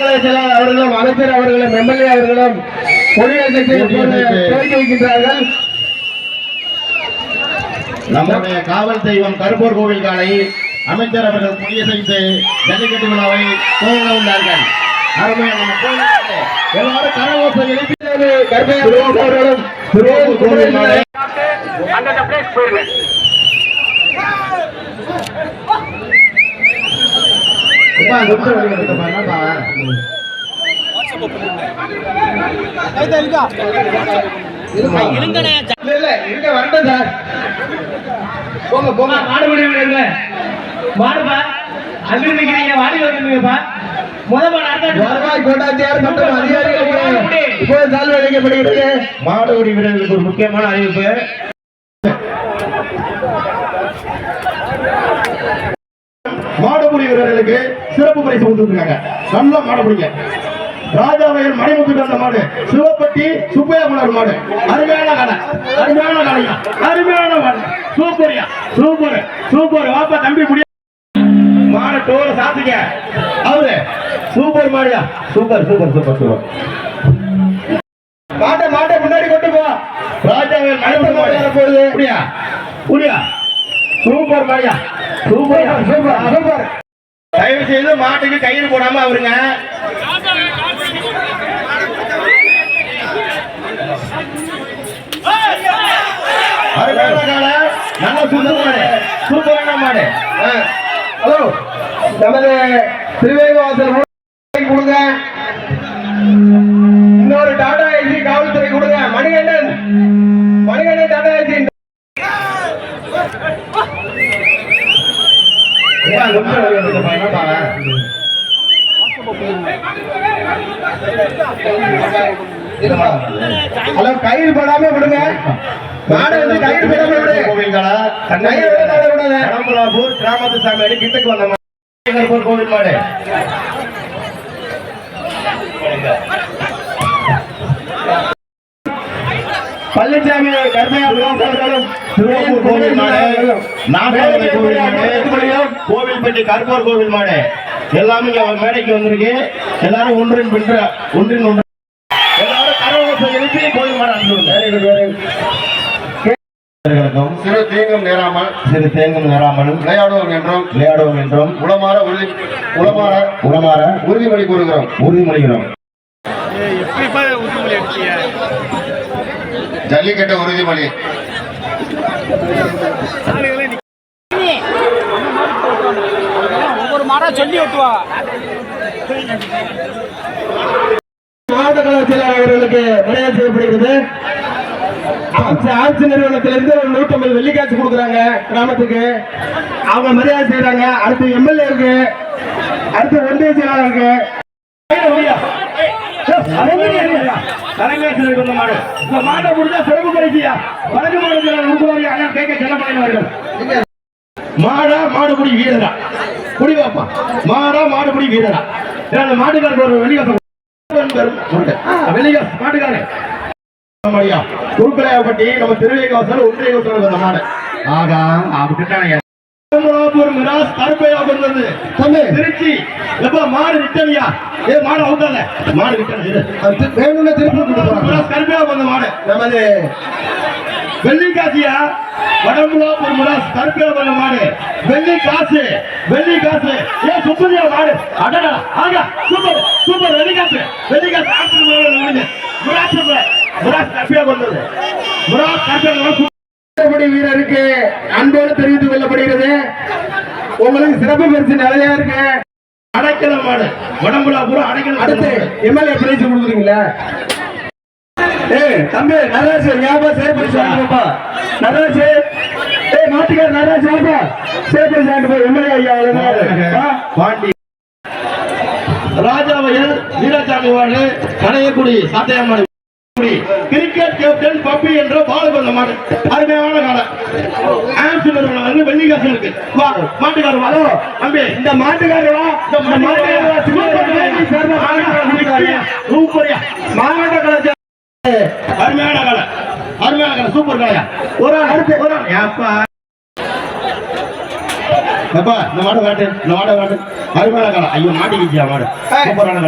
கலை செயலாளர் அவர்களும் அமைச்சர் அவர்களும் எம்எல்ஏ அவர்களும் துவக்கி வைக்கின்றார்கள். நம்முடைய காவல் தெய்வம் கருப்பூர் கோவில் காலை அமைச்சர் அவர்கள் கொடியசைத்து ஜல்லிக்கட்டு விழாவை துவங்க உள்ளார்கள். எல்லாரும் கரகோசை எழுப்பி கர்ப்பையா கோவில் இருங்க வரட்டும் சார் போங்க போங்க மாடு விடுங்க மாடுப்பா அங்க நிக்கிறீங்க வாடி வந்துருங்கப்பா முத வீரர்களுக்கு ஒரு முக்கியமான அறிவிப்பு. மாடுபிடி வீரர்களுக்கு சிறப்பு பரிசு கொடுத்துருக்காங்க. நல்ல மாடுபிடிங்க ராஜாவையர் மணிமுத்து அந்த மாடு. சிவப்பட்டி சுப்பையா மலர் மாடு. அருமையான கடை அருமையான கடையா அருமையான மாடு. சூப்பரியா. சூப்பர். சூப்பர். வாப்பா தம்பி முடிய. மாடு டோல சாத்துங்க. அவரு சூப்பர் மாடியா சூப்பர் சூப்பர் சூப்பர் சூப்பர். மாட்டை மாட்டை முன்னாடி கொண்டு போ. ராஜாவே மனித மாடு. வரப்போகுது. புரியா புரியா சூப்பர் மாடியா சூப்பர் சூப்பர் சூப்பர். தயவு செய்து மாட்டுக்கு கயிறு போடாம அவருங்க. நல்ல சுத்தம் மாடு. சூப்பரான மாடு. ஹலோ. நமது திருவேகவாசல் ஹலோ கயிறு போடாம விடுங்க. மாடு வந்து கயிறு போடாம விடு. கோவில்களா கயிறு விடாத விடாத. ராமலாபூர் கிராமத்து சாமி கிட்டக்கு வந்த கோவில் மாடு. பழனிசாமி கர்மையா கோவில் மாடு நாகராஜ கோவில் மாடு கோவில்பட்டி கருப்பூர் கோவில் மாடு எல்லாமே இங்க மேடைக்கு வந்திருக்கு. எல்லாரும் ஒன்றின் பின்ற ஒன்றின் ஒன்று. எல்லாரும் கரவசை எழுப்பி கோவில் மாடு அனுப்பிவிடுங்க சிறு தீங்கும் நேராமல் சிறு தேங்கும் நேராமலும் விளையாடுவோம் என்றும் விளையாடுவோம் என்றும் உளமாற உறுதி உளமாற உளமாற உறுதிமொழி கூறுகிறோம். உறுதிமொழிகிறோம். ஜல்லிக்கட்டு உறுதிமொழி. ஒவ்வொரு மாடா சொல்லி ஓட்டுவா மாவட்ட அவர்களுக்கு மரியாதை செய்யப்படுகிறது. ஆட்சி நிறுவனத்திலிருந்து ஒரு நூற்றம்பது வெள்ளிக்காசு கொடுக்குறாங்க கிராமத்துக்கு. அவங்க மரியாதை செய்யறாங்க அடுத்து எம்எல்ஏவுக்கு அடுத்து ஒன்றிய செயலாளருக்கு. தலைமையேற்று வந்த மாடு இந்த மாட்டை முடிஞ்சா சிறப்பு பரிசியா வடக்கு மாநிலத்தில் உருவாரி அண்ணன் கேட்க செல்லப்படையவர்கள் மாடா மாடுபுடி வீரரா. குடி வாப்பா. மாடா மாடுபுடி வீரரா. அந்த மாட்டுக்காரர் ஒரு வெளியாசம் வெளியே மாட்டுக்காரன் ஆமாய்யா நம்ம திருவேகவாசல் ஒன்றியவாசல் வந்த மாடு. அப்படிட்டானே மிராஸ் கருப்பையா வந்தது தம்பி. திருச்சி எப்ப மாடு ரிட்டனியா ஏ மாடு அவுட்டால மாடு அது வேணும்னு திருப்பி கொடுக்குறாங்க மிராஸ் கருப்பையா வந்த மாடு. நமது வெள்ளி காசியா வடமுலாப்பூர் முராஸ் கருப்பையா வந்த மாடு. வெள்ளி காசு வெள்ளி காசு ஏ சுப்பரியா மாடு. அடடா ஆகா சூப்பர் சூப்பர் வெள்ளி காசு வெள்ளி காசு முடிஞ்சு முராஸ் முராஸ் கருப்பையா வந்தது. முராஸ் கருப்பையா வீரருக்கு அன்போடு தெரிவித்துக் கொள்ளப்படுகிறது. உங்களுக்கு சிறப்பு பரிசு நிறைய இருக்கு. அடைக்கல மாடு. வடமுலாபுரம் அடைக்கல அடுத்து எம்எல்ஏ பிரைஸ் கொடுக்குறீங்களா? ஏய் தம்பி நல்லாச்சு ஞாபகம் சேர்ப்பரிசு வாங்கிப்பா நல்லாச்சு ஏய் மாட்டுக்கார் நல்லாச்சு வாப்பா. சேர்ப்பரிசு வாங்கிட்டு போய் எம்எல்ஏ ஐயா. பாண்டி. ராஜாவையர் வீராசாமி வாழு கடையக்குடி சாத்தையம்மாடி கிரிக்கெட் கேப்டன் பப்பி என்ற பாலுபந்த மாடு. அருமையான காலம் ஆம்ஸ் நிறுவனம் வந்து வெள்ளிக்காசு இருக்கு. வா மாட்டுக்காரர் வா. தம்பி. இந்த மாட்டுக்காரர்? வா இந்த மாட்டுக்காரர்? வா. சின்ன மாட்டுக்காரர். சூப்பரியா. மாவட்ட கலாச்சார அருமையான காலம் அருமையான காலம் சூப்பர் காலையா ஒரு ஆள் அடுத்து ஒரு ஆள். ஏப்பா. எப்பா இந்த மாடை காட்டு இந்த மாடை காட்டு அருமையான கடை. ஐயோ மாட்டிக்கிச்சியா மாடு? சூப்பரான